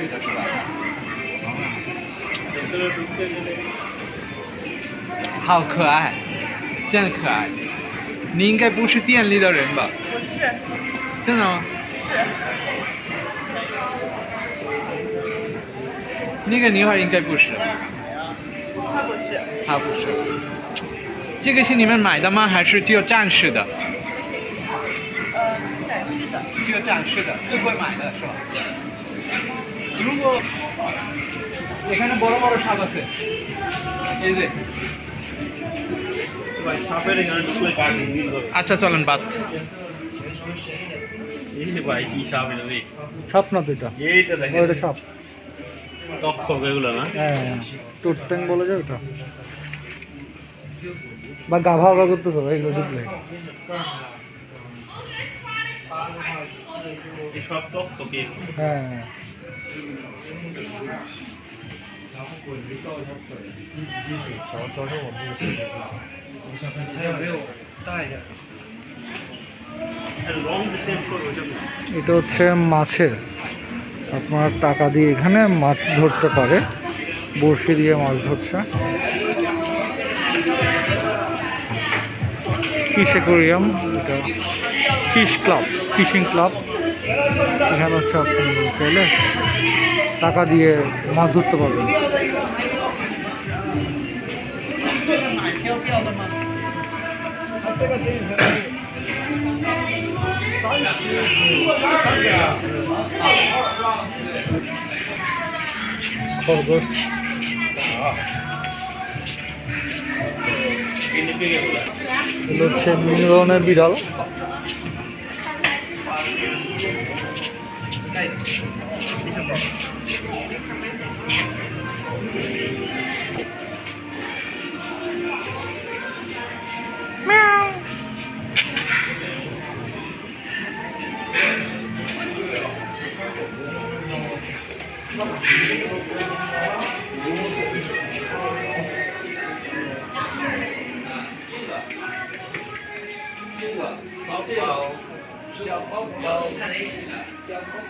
去的是吧？好可爱，真的可爱。你应该不是店里的人吧？不是，真的吗？是那个女孩应该不是，她不是，她不是。这个是你们买的吗？还是只有展示的？呃，展示的。只有展示的，最会买的是吧？এখানে বড় বড় সাপ আছে। এই যে। আচ্ছা চলেন বাদ। ভাই কি সাপ এটা রে সাপ না তো এটা? এইটা দেখেন। ওইটা সাপ। তক্ষক এগুলো না? হ্যাঁ টুট বলে যায় ওটা। বা গাভা গাভা করতেছে ভাই এগুলো ঢুকলে। সব তক্ষক হ্যাঁ। এটা হচ্ছে মাছের। আপনার টাকা দিয়ে এখানে মাছ ধরতে পারে। বড়শি দিয়ে মাছ ধরছে। ফিশ অ্যাকোরিয়াম এটা। ফিশ ক্লাব ফিশিং ক্লাব এখানে হচ্ছে আপনি চাইলে টাকা দিয়ে মাছ ধরতে পারবেন। খরগোশ কিন্তু পেয়ে গেল এগুলো হচ্ছে বিভিন্ন ধরনের বিড়াল এটা কি এটা বিড়ালের ঘর মনে হয়। কুকুর কুত্তা কালার এই আমাদের বড় যে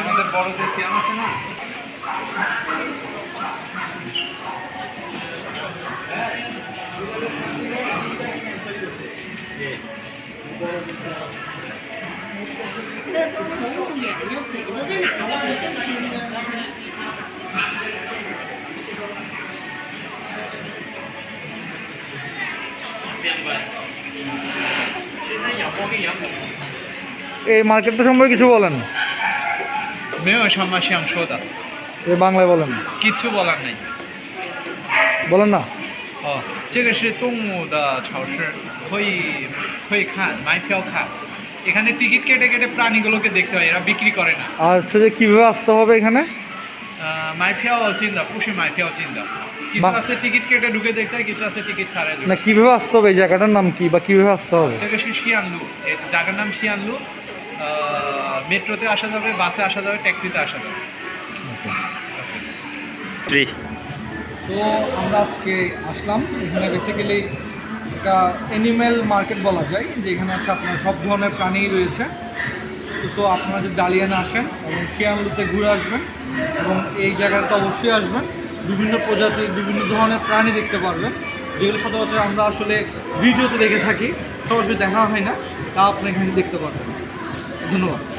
আমাদের বড় যে সিয়াম আছে না? এই মার্কেটটা সম্পর্কে কিছু বলেন। 没有什么想说的， এই বাংলায় বলেন কিছু বলার নেই বলেন না 哦，这个是动物的超市，可以可以看买票看。এখানে টিকিট কেটে কেটে প্রাণীগুলোকে দেখতে হয় এরা বিক্রি করে না আর হচ্ছে যে কীভাবে আসতে হবে এখানে 呃，买票进的不是买票进的，কিছু মা- আছে টিকিট কেটে ঢুকে দেখতে হয় কিছু আছে টিকিট ছাড়াই না ঢুকে কীভাবে আসতে হবে এই জায়গাটার নাম কি বা কীভাবে আসতে হবে এটা হচ্ছে শিয়ানলু এর জায়গার নাম শিয়ানলু মেট্রোতে আসা যাবে বাসে আসা যাবে ট্যাক্সিতে আসা যাবে। তো আমরা আজকে আসলাম। এখানে বেসিক্যালি একটা অ্যানিম্যাল মার্কেট বলা যায় যে এখানে হচ্ছে আপনার সব ধরনের প্রাণী রয়েছে। তো সো আপনারা যদি ডালিয়ানে আসেন এবং শিয়ানলুতে ঘুরে আসবেন এবং এই জায়গাটাতে অবশ্যই আসবেন। বিভিন্ন প্রজাতির বিভিন্ন ধরনের প্রাণী দেখতে পারবেন যেগুলো সচরাচর আমরা আসলে ভিডিওতে দেখে থাকি। সরাসরি দেখা হয় না তা আপনি এখানে দেখতে পারবেন। ধন্যবাদ।